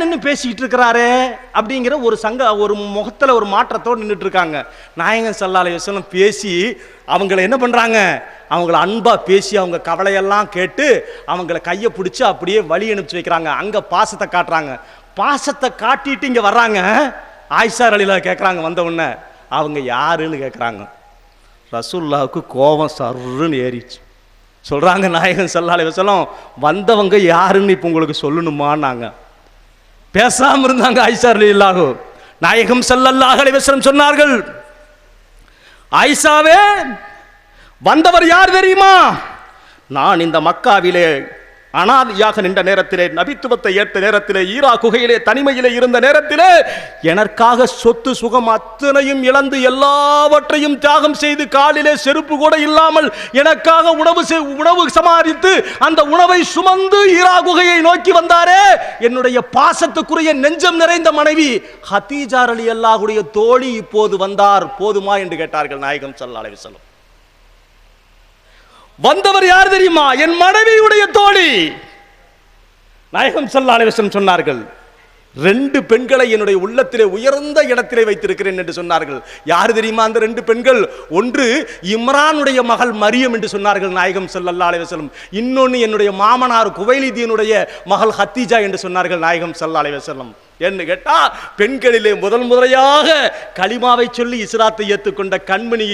நின்று பேசிக்கிட்டு இருக்கிறாரு அப்படிங்கிற ஒரு சங்க ஒரு முகத்தில் ஒரு மாற்றத்தோடு நின்றுட்டு இருக்காங்க. நாயகன் சல்லாலை வசலம் பேசி அவங்கள என்ன பண்ணுறாங்க அவங்கள அன்பாக பேசி அவங்க கவலையெல்லாம் கேட்டு அவங்கள கையை பிடிச்சி அப்படியே வழி அனுப்பிச்சு வைக்கிறாங்க. அங்கே பாசத்தை காட்டுறாங்க. பாசத்தை காட்டிட்டு இங்கே வர்றாங்க. ஆயிஷார் அலிலா கேட்குறாங்க வந்த உடனே. அவங்க யாருன்னு கேட்குறாங்க ரசூல்லாவுக்கு கோபம் சர்ருன்னு ஏறிச்சு சொல்கிறாங்க நாயகன் சல்லாலை வசலம் வந்தவங்க யாருன்னு இப்போ உங்களுக்கு சொல்லணுமான்னாங்க. பேசாமல் இருந்தாங்க ஆயிஷா இல்லாஹோ நாயகம் சல்லல்லாஹ் அலைவசலம் சொன்னார்கள் ஆயிஷாவே வந்தவர் யார் தெரியுமா? நான் இந்த மக்காவிலே அனாதியாக நின்ற நேரத்திலே நபித்துவத்தை ஏற்ற நேரத்திலே ஈரா குகையிலே தனிமையிலே இருந்த நேரத்திலே எனக்காக சொத்து சுகம் அத்தனையும் இழந்து எல்லாவற்றையும் தியாகம் செய்து காலிலே செருப்பு கூட இல்லாமல் எனக்காக உணவு உணவு சமாளித்து அந்த உணவை சுமந்து ஈரா குகையை நோக்கி வந்தாரே என்னுடைய பாசத்துக்குரிய நெஞ்சம் நிறைந்த மனைவி ஹத்தீஜார் அலி அல்லாஹுடைய தோழி இப்போது வந்தார். போதுமா என்று கேட்டார்கள் நாயகம் சல்லா அலைஹி வந்தவர் யார் தெரியுமா? என் மனைவியுடைய தோழி. நாயகம் ஸல்லல்லாஹு அலைஹி சொன்னார்கள் ரெண்டு பெண்களை என்னுடைய உள்ளத்திலே உயர்ந்த இடத்திலே வைத்திருக்கிறேன் என்று சொன்னார்கள். யார் தெரியுமா அந்த ரெண்டு பெண்கள்? ஒன்று இம்ரானுடைய மகள் மரியம் என்று சொன்னார்கள் நாயகம் சல்லல்லா அலைவசலம் இன்னொன்று என்னுடைய மாமனார் குவைலிதியினுடைய மகள் ஹத்தீஜா என்று சொன்னார்கள் நாயகம் சல்லா அலைவசலம் என்று கேட்டா பெண்களிலே முதல் முதலையாக களிமாவை சொல்லி இஸ்ராத்தை ஏற்றுக்கொண்ட கண்மணி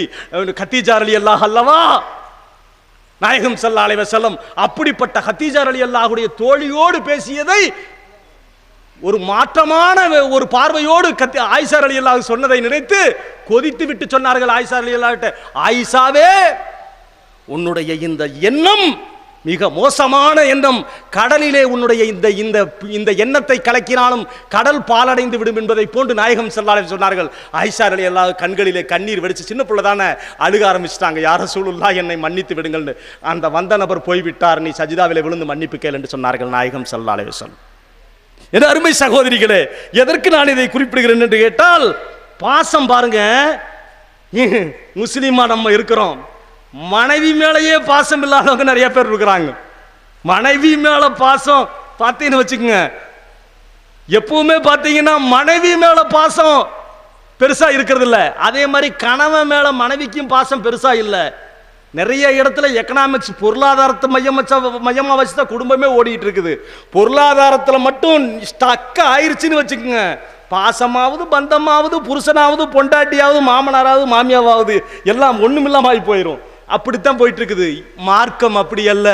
கத்தீஜா அலி அல்லாஹ் அல்லவா நாயகம் சல்லா அலைஹி செல்லம் அப்படிப்பட்ட ஹத்தீஜா அலி அல்லாஹுடைய தோழியோடு பேசியதை ஒரு மாற்றமான ஒரு பார்வையோடு கத்தி ஆயிஷார் அலி அல்லாஹ் சொன்னதை நினைத்து கொதித்து விட்டு சொன்னார்கள் ஆயிஷார் அலி அல்லாஹ்ட்ட ஆயிஷாவே உன்னுடைய இந்த எண்ணம் மிக மோசமான எண்ணம். கடலிலே உன்னுடைய இந்த இந்த இந்த எண்ணத்தை கலக்கினாலும் கடல் பாலடைந்து விடும் என்பதை போன்று நாயகம் செல்லாலே சொன்னார்கள். ஐஷா அலி எல்லா கண்களிலே கண்ணீர் வெடிச்சு சின்ன பிள்ளை தானே அழுக ஆரம்பிச்சிட்டாங்க. யார சூழல்லா என்னை மன்னித்து விடுங்கள்னு. அந்த வந்த நபர் போய்விட்டார். நீ சஜிதாவிலே விழுந்து மன்னிப்பு கேள் என்று சொன்னார்கள் நாயகம் செல்லாலே சொல் என் அருமை சகோதரிகளே எதற்கு நான் இதை குறிப்பிடுகிறேன் என்று கேட்டால் பாசம் பாருங்க. முஸ்லீமா நம்ம இருக்கிறோம். மனைவி மேலேயே பாசம் இல்லாதவங்க நிறைய பேர் இருக்கிறாங்க. மனைவி மேலே பாசம் பார்த்தீங்கன்னு வச்சுக்கோங்க. எப்பவுமே பார்த்தீங்கன்னா மனைவி மேலே பாசம் பெருசாக இருக்கிறதில்ல. அதே மாதிரி கணவன் மேலே மனைவிக்கும் பாசம் பெருசாக இல்லை. நிறைய இடத்துல எக்கனாமிக்ஸ் பொருளாதாரத்தை மையம் வச்ச மையமாக வச்சு தான் குடும்பமே ஓடிட்டு இருக்குது. பொருளாதாரத்தில் மட்டும் ஸ்டக் ஆயிடுச்சுன்னு வச்சுக்கோங்க. பாசமாவது பந்தமாவது புருஷனாவது பொண்டாட்டியாவது மாமனாராவது மாமியாவது எல்லாம் ஒண்ணுமில்லாம ஆகி போயிடும் அப்படித்தான் போயிட்டு இருக்குது மார்க்கம் அப்படி அல்ல.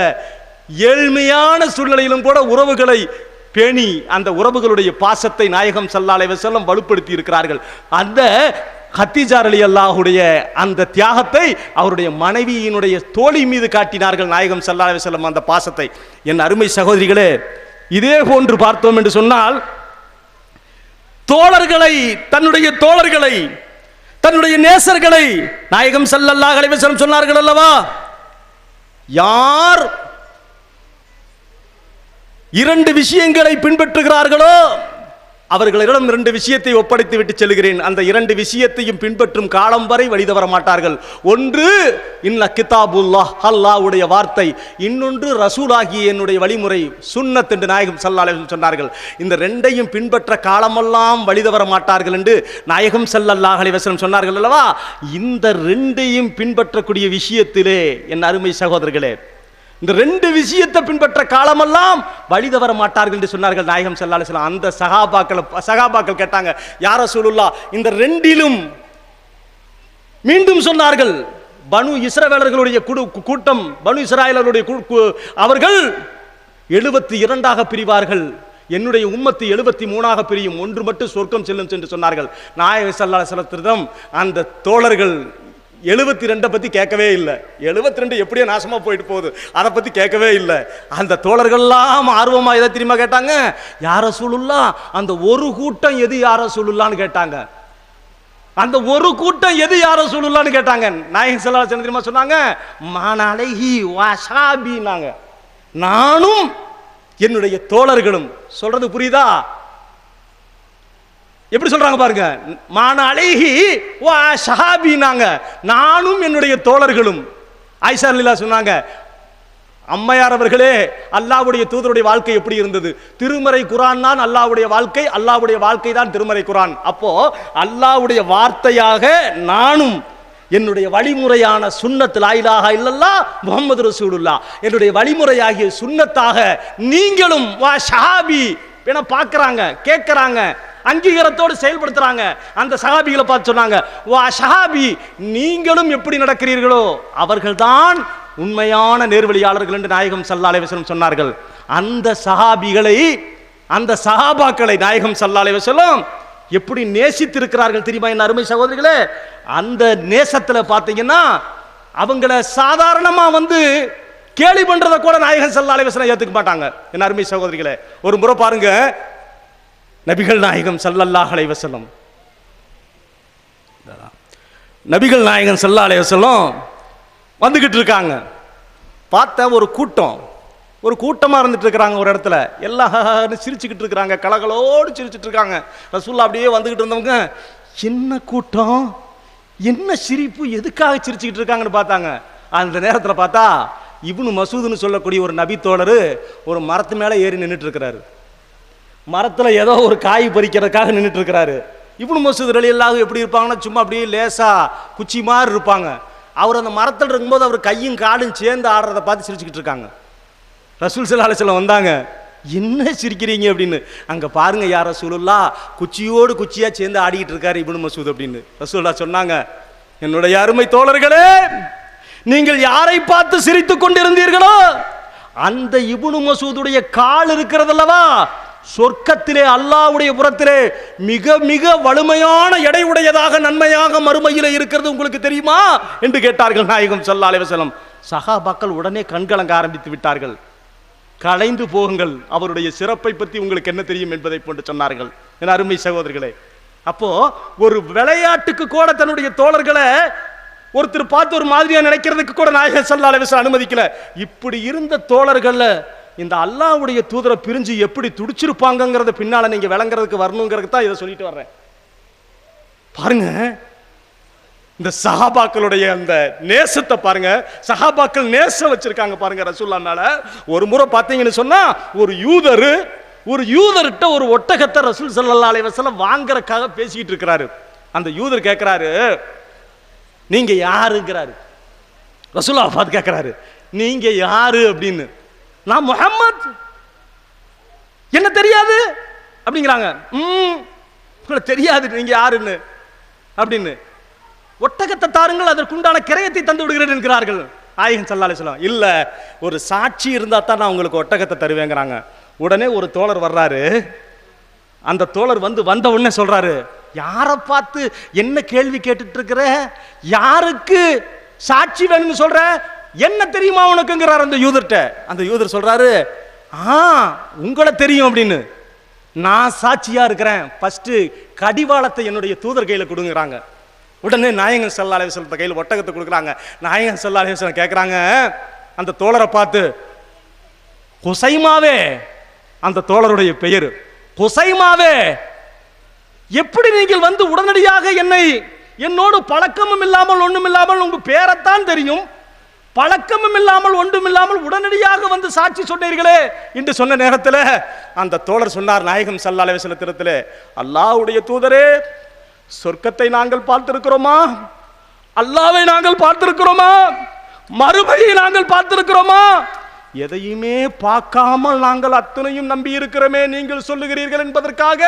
ஏழ்மையான சூழ்நிலையிலும் கூட உறவுகளை பேணி அந்த உறவுகளுடைய பாசத்தை நாயகம் சல்லாலை செல்லம் வலுப்படுத்தி இருக்கிறார்கள். அந்த ஹத்திஜார் அலி அல்லாஹுடைய அந்த தியாகத்தை அவருடைய மனைவியினுடைய தோழி மீது காட்டினார்கள் நாயகம் சல்லாலை செல்லம் அந்த பாசத்தை. என் அருமை சகோதரிகளே இதே போன்று பார்த்தோம் என்று சொன்னால் தோழர்களை தன்னுடைய தோழர்களை தன்னுடைய நேசர்களை நாயகம் ஸல்லல்லாஹு அலைஹி சொன்னார்கள் அல்லவா? யார் இரண்டு விஷயங்களை பின்பற்றுகிறார்களோ அவர்களிடம் இரண்டு விஷயத்தை ஒப்படைத்து விட்டு செல்கிறேன். அந்த இரண்டு விஷயத்தையும் பின்பற்றும் காலம் வரை வழி வர மாட்டார்கள் ஒன்று இன்ன கிதாபுல்லா அல்லாவுடைய வார்த்தை. இன்னொன்று ரசூலாகிய என்னுடைய வழிமுறை. சுன்னத் என்று நாயகம் ஸல்லல்லாஹு சொன்னார்கள். இந்த ரெண்டையும் பின்பற்ற காலமெல்லாம் வழி வர மாட்டார்கள் என்று நாயகம் சல்லல்லாஹ் அலிவசனம் சொன்னார்கள் அல்லவா? இந்த ரெண்டையும் பின்பற்றக்கூடிய விஷயத்திலே என் அருமை சகோதரர்களே இந்த ரெண்டு விஷயத்தை பின்பற்ற காலமெல்லாம் வழி தவற மாட்டார்கள் என்று சொன்னார்கள் நாயகம் ஸல்லல்லாஹு அலைஹி அந்த சகாபாக்களை சகாபாக்கள் கேட்டாங்க யார சொல்லுல்லா இந்த ரெண்டிலும் மீண்டும் சொன்னார்கள் பனு இஸ்ரவேலர்களுடைய குடு கூட்டம் பனு இஸ்ராயலருடைய கு- அவர்கள் எழுபத்தி இரண்டாக பிரிவார்கள். என்னுடைய உம்மத்து எழுபத்தி மூணாக பிரியும் ஒன்று மட்டும் சொர்க்கம் செல்லும் என்று சொன்னார்கள். நாயக சல்லாசலத்திடம் அந்த தோழர்கள் எழுபத்தி ரெண்டை பற்றி கேட்கவே இல்லை. எழுபத்தி ரெண்டு எப்படியோ நாசமாக போயிட்டு போகுது. அதை பற்றி கேட்கவே இல்லை. அந்த தோழர்கள்லாம் ஆர்வமாக எதை தெரியுமா கேட்டாங்க? யார சொல்லுல்லா அந்த ஒரு கூட்டம் எது யார சொல்லுல்லான்னு கேட்டாங்க. அந்த ஒரு கூட்டம் எது யார சொல்லலான்னு கேட்டாங்க. நாயகம் செல்லா தெரியுமா சொன்னாங்க? மானழகி வாஷாபின்னாங்க நானும் என்னுடைய தோழர்களும் சொல்றது புரியுதா? எப்படி சொல்றாங்க பாருங்க? மான அழகி வா ஷஹாபினாங்க. நானும் என்னுடைய தோழர்களும். ஆயிஷா லீலா சொன்னாங்க அம்மையார் அவர்களே அல்லாஹ்வுடைய தூதருடைய வாழ்க்கை எப்படி இருந்தது? திருமறை குரான் தான் அல்லாவுடைய வாழ்க்கை அல்லாவுடைய வாழ்க்கை தான் திருமறை குரான். அப்போ அல்லாஹ்வுடைய வார்த்தையாக நானும் என்னுடைய வழிமுறையான சுண்ணத் லாயிலாக இல்லல்லா முகமது ரசூலுல்லா என்னுடைய வழிமுறையாகிய சுண்ணத்தாக நீங்களும் வா ஷஹாபி என பார்க்குறாங்க கேட்குறாங்க அங்கீகாரத்தோடு செயல்படுத்துறாங்க. அந்த சஹாபிகளை பார்த்து சொன்னாங்க வா சஹாபி நீங்களும் எப்படி நடக்கிறீர்களோ அவர்கள்தான் உண்மையான நேர்வழியாளர்கள் என்று நாயகம் சல்லா அலைவசனம் சொன்னார்கள். அந்த சஹாபிகளை அந்த சஹாபாக்களை நாயகம் சல்லா அலைவசலம் எப்படி நேசித்திருக்கிறார்கள் தெரியுமா என் அருமை சகோதரிகளே? அந்த நேசத்தில் பார்த்தீங்கன்னா அவங்கள சாதாரணமாக வந்து கேலி பண்றத கூட நாயகன் சல்லா அலைவசனம் ஏற்றுக்க மாட்டாங்க. என் அருமை சகோதரிகளே ஒரு முறை பாருங்க நபிகள் நாயகம் சல்லல்லாஹ் அலைவசலம் நபிகள் நாயகம் சல்லா அலைவசலம் வந்துக்கிட்டு இருக்காங்க. பார்த்த ஒரு கூட்டம். ஒரு கூட்டமாக இருந்துட்டு இருக்கிறாங்க ஒரு இடத்துல. எல்லாம் சிரிச்சுக்கிட்டு இருக்கிறாங்க. கலகளோடு சிரிச்சுட்டு இருக்காங்க. ரசூல்லா அப்படியே வந்துக்கிட்டு இருந்தவங்க என்ன கூட்டம்? என்ன சிரிப்பு? எதுக்காக சிரிச்சுக்கிட்டு இருக்காங்கன்னு பார்த்தாங்க. அந்த நேரத்தில் பார்த்தா இப்னு மசூதுன்னு சொல்லக்கூடிய ஒரு நபி தோழர் ஒரு மரத்து மேலே ஏறி நின்றுட்டு இருக்கிறாரு. மரத்தில் ஏதோ ஒரு காய் பறிக்கிறதுக்காக நின்றுட்டு இருக்கிறாரு இப்னு மசூத் அலி அல்லாஹ் எப்படி இருப்பாங்கன்னா சும்மா அப்படியே லேசா குச்சி மாதிரி இருப்பாங்க. அவர் அந்த மரத்தில் இருக்கும்போது அவர் கையும் காலும் சேர்ந்து ஆடுறத பார்த்து சிரிச்சுக்கிட்டு இருக்காங்க. ரசூல் சல்லாஹ் வந்தாங்க. என்ன சிரிக்கிறீங்க அப்படின்னு. அங்கே பாருங்க யார் ரசூலுல்லா குச்சியோடு குச்சியாக சேர்ந்து ஆடிக்கிட்டு இருக்காரு இப்னு மசூத் அப்படின்னு. ரசூல்லா சொன்னாங்க என்னுடைய அருமை தோழர்களே நீங்கள் யாரை பார்த்து சிரித்து கொண்டிருந்தீர்களோ அந்த இபுனு மசூதுடைய கால் இருக்கிறதல்லவா சொர்க்கத்திலே அல்லாவுடைய புறத்திலே மிக மிக வலிமையான எடை உடையதாக நன்மையாக மறுமையில் இருக்கிறது உங்களுக்கு தெரியுமா? என்று கேட்டார்கள் நாயகம் சல்லா அலைவசலம் சகாபாக்கள் உடனே கண்கலங்க ஆரம்பித்து விட்டார்கள். கலைந்து போகுங்கள். அவருடைய சிறப்பை பற்றி உங்களுக்கு என்ன தெரியும் என்பதை போன்று சொன்னார்கள். என் அருமை சகோதரர்களே அப்போ ஒரு விளையாட்டுக்கு கூட தன்னுடைய தோழர்களை ஒருத்தர் பார்த்து ஒரு மாதிரியா நினைக்கிறதுக்கு கூட நாயகர் சல்லா அலைவசம் அனுமதிக்கல. இப்படி இருந்த தோழர்களில் இந்த அல்லாவுடைய தூதரை பிரிஞ்சு எப்படி துடிச்சிருப்பாங்கங்கிறத பின்னால நீங்க விளங்குறதுக்கு வரணுங்கிறதுக்கு தான் இதை சொல்லிட்டு வர்றேன். பாருங்க இந்த சஹாபாக்களுடைய அந்த நேசத்தை பாருங்க. சஹாபாக்கள் நேசம் வச்சிருக்காங்க பாருங்க ரசூல்லா ஒரு முறை பார்த்தீங்கன்னு சொன்னா ஒரு யூதர் ஒரு யூதர்கிட்ட ஒரு ஒட்டகத்தை ரசூல் சல்லா அலைவசலம் வஸல்லம் பேசிக்கிட்டு இருக்கிறாரு. அந்த யூதர் கேட்கிறாரு நீங்க யாருங்கிறாரு? ரசூல் பார்த்து கேட்கிறாரு நீங்க யாரு? அப்படின்னு. நான் முஹம்மத். என்ன தெரியாது? அப்படிங்கிறாங்க. ம். உங்களுக்கு தெரியாது நீங்க யாருன்னு. அப்படின்னு. ஒட்டகத்தை தாருங்கள் அதற்குண்டான கிரயத்தை தந்து விடுகிறேன் என்கிறார்கள். நாயகன் சல்லாலே சொல்லம் இல்ல ஒரு சாட்சி இருந்தால் தான் நான் உங்களுக்கு ஒட்டகத்தை தருவேங்கிறாங்க. உடனே ஒரு தோழர் வர்றாரு. அந்த தோழர் வந்து வந்த உடனே சொல்றாரு யாரை பார்த்து என்ன கேள்வி கேட்டுட்டு இருக்கிற? யாருக்கு சாட்சி வேணும்னு சொல்ற? என்ன தெரியுமா உனக்குங்கிறார் அந்த யூதர்கிட்ட? அந்த யூதர் சொல்கிறாரு ஆ உங்களை தெரியும் அப்படின்னு. நான் சாட்சியாக இருக்கிறேன். ஃபஸ்ட்டு கடிவாளத்தை என்னுடைய தூதர் கையில் கொடுங்குறாங்க. உடனே நாயகன் சல்லா அலைவசலத்தை கையில் ஒட்டகத்தை கொடுக்குறாங்க. நாயகன் சல்லா அலைவசலம் கேட்குறாங்க அந்த தோழரை பார்த்து குசைமாவே அந்த தோழருடைய பெயர். குசைமாவே எப்படி நீங்கள் வந்து உடனடியாக என்னை என்னோடு பழக்கமும் இல்லாமல் ஒன்றும் இல்லாமல் உங்கள் பேரைத்தான் தெரியும்? பழக்கமும் இல்லாமல் ஒன்றும் இல்லாமல் உடனடியாக வந்து சாட்சி சொன்னீர்களே என்று சொன்ன நேரத்தில் அந்த தோழர் சொன்னார் நாயகம் சல்லா அலைவசலத்திரத்தில் அல்லாஹ்வுடைய தூதரே சொர்க்கத்தை நாங்கள் பார்த்திருக்கிறோமா? அல்லாவை நாங்கள் பார்த்திருக்கிறோமா? மறுபடியும் நாங்கள் பார்த்திருக்கிறோமா? எதையுமே பார்க்காமல் நாங்கள் அத்தனையும் நம்பி இருக்கிறோமே நீங்கள் சொல்லுகிறீர்கள் என்பதற்காக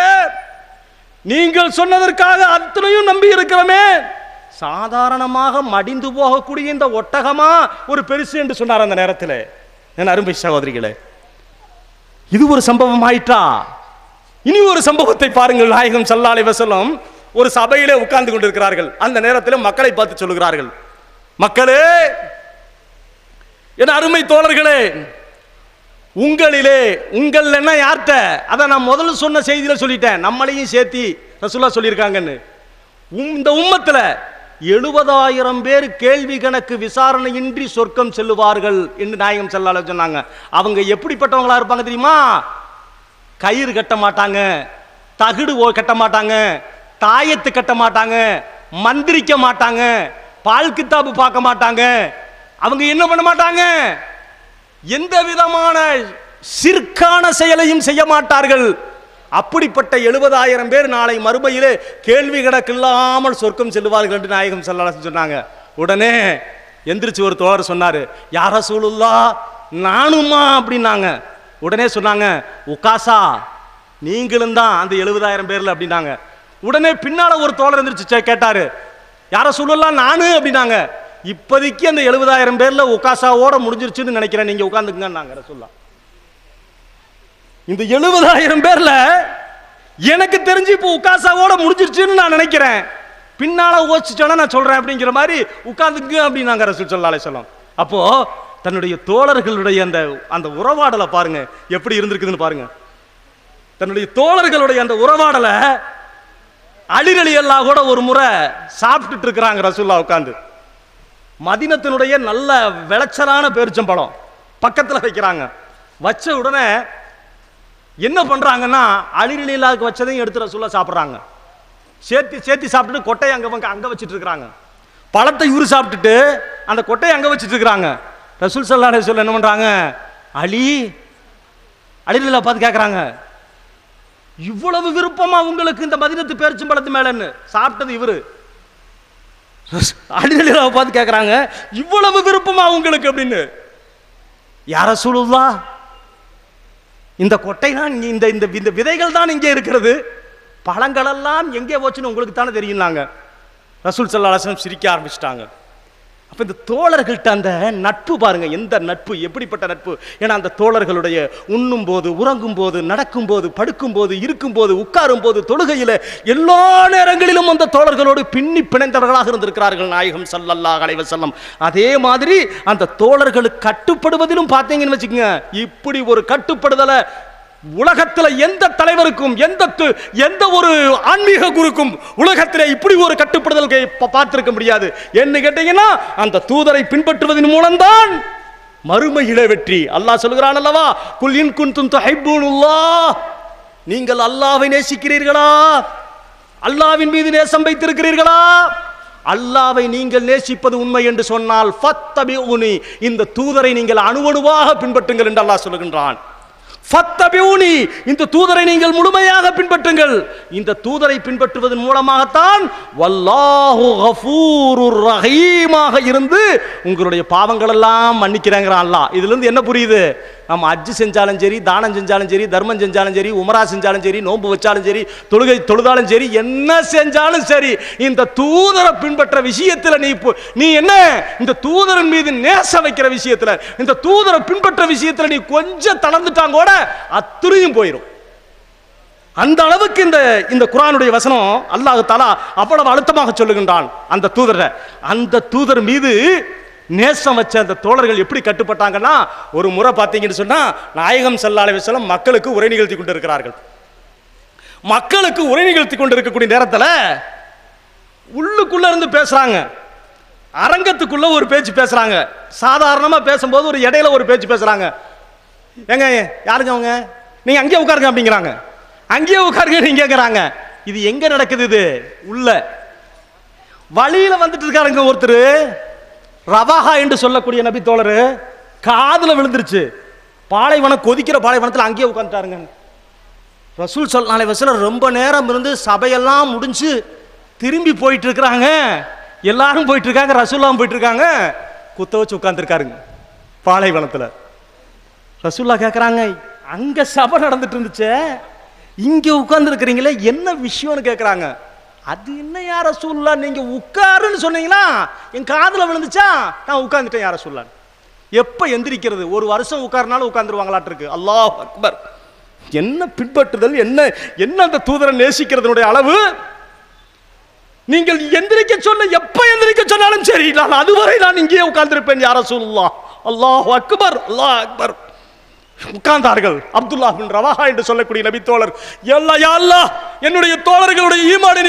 நீங்கள் சொன்னதற்காக அத்தனையும் நம்பி இருக்கிறோமே சாதாரணமாக மடிந்து போகக்கூடிய இந்த ஒட்டகமா ஒரு பெருசு என்று சொன்னார் அந்த நேரத்தில். என் அருமை சகோதரிகளே இது ஒரு சம்பவம் ஆயிட்டா இனி ஒரு சம்பவத்தை பாருங்கள். நாயகம் சல்லாலை வசலம் ஒரு சபையிலே உட்கார்ந்து கொண்டிருக்கிறார்கள். அந்த நேரத்தில் மக்களை பார்த்து சொல்லுகிறார்கள் மக்களே என் அருமை தோழர்களே உங்களிலே உங்கள் என்ன யார்கிட்ட அதை நான் முதல்ல சொன்ன செய்தியில சொல்லிட்டேன். நம்மளையும் சேர்த்தி ரசுல்லா சொல்லியிருக்காங்கன்னு. உம்- இந்த உம்மத்தில் எழுபதாயிரம் பேர் கேள்வி கணக்கு விசாரணையின்றி சொர்க்கம் செல்லுவார்கள் என்று நாயகம் செல்லால சொன்னாங்க. அவங்க எப்படிப்பட்டவங்களா இருப்பாங்க தெரியுமா? கயிறு கட்ட மாட்டாங்க தகுடு ஓ- கட்ட மாட்டாங்க தாயத்து கட்ட மாட்டாங்க மந்திரிக்க மாட்டாங்க பால் கித்தாபு பார்க்க மாட்டாங்க. அவங்க என்ன பண்ண மாட்டாங்க? எந்த விதமான சிற்கான செயலையும் செய்ய மாட்டார்கள். அப்படிப்பட்ட எழுபதாயிரம் பேர் நாளை மறுமையிலே கேள்வி கணக்கில்லாமல் சொர்க்கம் செல்வார்கள் என்று நாயகம் ஸல்லல்லாஹு சொன்னாங்க. உடனே எந்திரிச்சு ஒரு தோழர் சொன்னார் யார சூழுல்லா நானுமா அப்படின்னாங்க. உடனே சொன்னாங்க உக்காசா நீங்களும் தான் அந்த எழுபதாயிரம் பேரில் அப்படின்னாங்க. உடனே பின்னால் ஒரு தோழர் எந்திரிச்சு கேட்டார் யார சொல்லலாம் நானு அப்படின்னாங்க. இப்போதைக்கு அந்த எழுபதாயிரம் பேரில் உக்காசாவோட முடிஞ்சிருச்சுன்னு நினைக்கிறேன் நீங்கள் உட்காந்துக்குங்க சொல்லலாம் இந்த எழுபதாயிரம் பேர்ல எனக்கு தெரிஞ்சு இப்போ உக்காசாவோட முடிஞ்சிருச்சுன்னு நான் நினைக்கிறேன். பின்னால ஓச்சிட்டோன்னா நான் சொல்றேன் அப்படிங்கிற மாதிரி உட்காந்துங்க அப்படின்னாங்க ரசூல் ஸல்லல்லாஹு அலைஹி அப்போ தன்னுடைய தோழர்களுடைய அந்த அந்த உறவாடலை பாருங்க. எப்படி இருந்திருக்குதுன்னு பாருங்க. தன்னுடைய தோழர்களுடைய அந்த உறவாடலை அழிரலி கூட ஒரு முறை சாப்பிட்டுட்டு இருக்கிறாங்க ரசூல்லா உட்காந்து மதினத்தினுடைய நல்ல விளைச்சலான பேரிச்சம்பழம் பக்கத்தில் வைக்கிறாங்க. வச்ச உடனே என்ன பண்ணுறாங்கன்னா அழிரலிலாவுக்கு வச்சதையும் எடுத்து ரசூல்லா சாப்பிட்றாங்க. சேர்த்தி சேர்த்தி சாப்பிட்டுட்டு கொட்டையை அங்கே அங்கே வச்சுட்டு இருக்கிறாங்க பழத்தை இவரு சாப்பிட்டுட்டு அந்த கொட்டையை அங்கே வச்சுட்டு இருக்கிறாங்க ரசூல் சல்லா சொல்ல என்ன பண்ணுறாங்க அலி அழிரலா பார்த்து கேட்குறாங்க இவ்வளவு விருப்பமா உங்களுக்கு இந்த மதினத்து பேரிச்சம்பழத்து மேலன்னு சாப்பிட்டது இவரு. அடிநிலையை பார்த்து கேட்குறாங்க இவ்வளவு விருப்பமா உங்களுக்கு அப்படின்னு. யார சொல்லுதா இந்த கொட்டை தான் இந்த இந்த இந்த விதைகள் தான் இங்கே இருக்கிறது. பழங்களெல்லாம் எங்கே போச்சுன்னு உங்களுக்கு தானே தெரியும்னாங்க. ரசூல் சல்லா அலுவலம் சிரிக்க ஆரம்பிச்சிட்டாங்க. அப்போ இந்த தோழர்கள்ட்ட அந்த நட்பு பாருங்க எந்த நட்பு எப்படிப்பட்ட நட்பு? ஏன்னா அந்த தோழர்களுடைய உண்ணும் போது உறங்கும் போது நடக்கும் போது படுக்கும் போது இருக்கும் போது உட்காரும் போது தொழுகையில் எல்லா நேரங்களிலும் அந்த தோழர்களோடு பின்னி பிணைந்தவர்களாக இருந்திருக்கிறார்கள் நாயகம் சல்லல்லா அலைஹி செல்லம் அதே மாதிரி அந்த தோழர்களுக்கு கட்டுப்படுவதிலும் பார்த்தீங்கன்னு வச்சுக்கோங்க இப்படி ஒரு கட்டுப்படுதலை உலகத்தில் எந்த தலைவருக்கும் எந்த து- எந்த ஒரு ஆன்மீக குருக்கும் உலகத்திலே இப்படி ஒரு கட்டுப்படுதல் பார்த்திருக்க முடியாது. என்ன கேட்டீங்கன்னா அந்த தூதரை பின்பற்றுவதன் மூலம்தான் மறுமையில வெற்றி அல்லாஹ் சொல்கிறான் அல்லவா குல் இன் குன்தும் துஹிப்பூனுல்லாஹ். நீங்கள் அல்லாவை நேசிக்கிறீர்களா? அல்லாஹ்வின் மீது நேசம் வைத்திருக்கிறீர்களா? அல்லாவை நீங்கள் நேசிப்பது உண்மை என்று சொன்னால் ஃபத்தபிஉனி. இந்த தூதரை நீங்கள் அணுவணுவாக பின்பற்றுங்கள் என்று அல்லாஹ் சொல்லுகின்றான் ஃபத்தபியூனி இந்த தூதரை நீங்கள் முழுமையாக பின்பற்றுங்கள். இந்த தூதரை பின்பற்றுவதன் மூலமாகத்தான் வல்லாஹு கஃபூரு ரஹீமாக இருந்து உங்களுடைய பாவங்களெல்லாம் மன்னிக்கிறேங்கிறான் அல்லாஹ். இதுல இருந்து என்ன புரியுது? நம்ம அஜ்ஜு செஞ்சாலும் சரி தானம் செஞ்சாலும் சரி தர்மம் செஞ்சாலும் சரி உமரா செஞ்சாலும் சரி நோன்பு வச்சாலும் சரி தொழுகை தொழுதாலும் சரி என்ன செஞ்சாலும் சரி இந்த தூதரை பின்பற்ற விஷயத்துல நீ இப்போ- நீ என்ன? இந்த தூதரன் மீது நேசம் வைக்கிற விஷயத்துல இந்த தூதரை பின்பற்ற விஷயத்துல நீ கொஞ்சம் தளர்ந்துட்டாங்க கூட அத்துறையும் போயிடும் அந்த அளவுக்கு இந்த இந்த குரானுடைய வசனம் அல்லாஹ் தாலா அவ்வளவு அழுத்தமாக சொல்லுகின்றான் அந்த தூதரை அந்த தூதர் மீது நேசம் வச்ச அந்த தோழர்கள் எப்படி கட்டுப்பட்டாங்கன்னா ஒரு முறை பார்த்தீங்கன்னு சொன்னால் நாயகம் செல்லாலை அலைஹி மக்களுக்கு உரை நிகழ்த்தி கொண்டு இருக்கிறார்கள் மக்களுக்கு உரை நிகழ்த்தி கொண்டு இருக்கக்கூடிய நேரத்தில் உள்ளுக்குள்ள இருந்து பேசுகிறாங்க அரங்கத்துக்குள்ள ஒரு பேச்சு பேசுகிறாங்க சாதாரணமாக பேசும்போது ஒரு இடையில ஒரு பேச்சு பேசுகிறாங்க ஏங்க யாருங்க அவங்க? நீங்கள் அங்கேயே உட்காருங்க அப்படிங்கிறாங்க. அங்கேயே உட்காருங்க நீங்க இது எங்கே நடக்குது இது? உள்ள. வழியில் வந்துட்டு இருக்காருங்க ஒருத்தர். ரவாஹா என்று சொல்லக்கூடிய நபி தோழர் காதில் விழுந்துருச்சு. பாலைவனம் கொதிக்கிற பாலைவனத்தில் அங்கேயே உட்காந்துட்டாருங்க ரசூல் நாளை வசலம் ரொம்ப நேரம் இருந்து சபையெல்லாம் முடிஞ்சு திரும்பி போயிட்டு இருக்கிறாங்க எல்லாரும் போயிட்டு இருக்காங்க ரசூல்லாம் போயிட்டு இருக்காங்க குத்த வச்சு உட்காந்துருக்காருங்க பாலைவனத்தில். ரசூல்லா கேட்குறாங்க அங்கே சபை நடந்துட்டு இருந்துச்சு இங்கே உட்கார்ந்துருக்கிறீங்களே என்ன விஷயம்னு கேட்குறாங்க அது என்ன யார ரசூல்லா நீங்க உட்காருன்னு சொன்னீங்களா? என் காதுல விழுந்துச்சா? நான் உட்கார்ந்துட்டேன் யார ரசூல்லா எப்ப எந்திரிக்கிறது? ஒரு வருஷம் உட்காருனாலும் உட்கார்ந்துருவாங்களாட்டு இருக்கு அல்லாஹ் அக்பர். என்ன பின்பற்றுதல்? என்ன என்ன அந்த தூதரை நேசிக்கிறதுனுடைய அளவு? நீங்கள் எந்திரிக்க சொன்ன எப்ப எந்திரிக்க சொன்னாலும் சரி. நான் அதுவரை நான் இங்கேயே உட்கார்ந்திருப்பேன் யார சொல்லலாம் அல்லாஹ் அக்பர் அல்லாஹ் அக்பர். உட்கார்ந்தார்கள். அப்துல்லா பின் ரவாஹா என்று சொல்லக்கூடிய நபி தோழர் எல்லா அல்லாஹ் என்னுடைய தோழர்களுடைய ஈமானை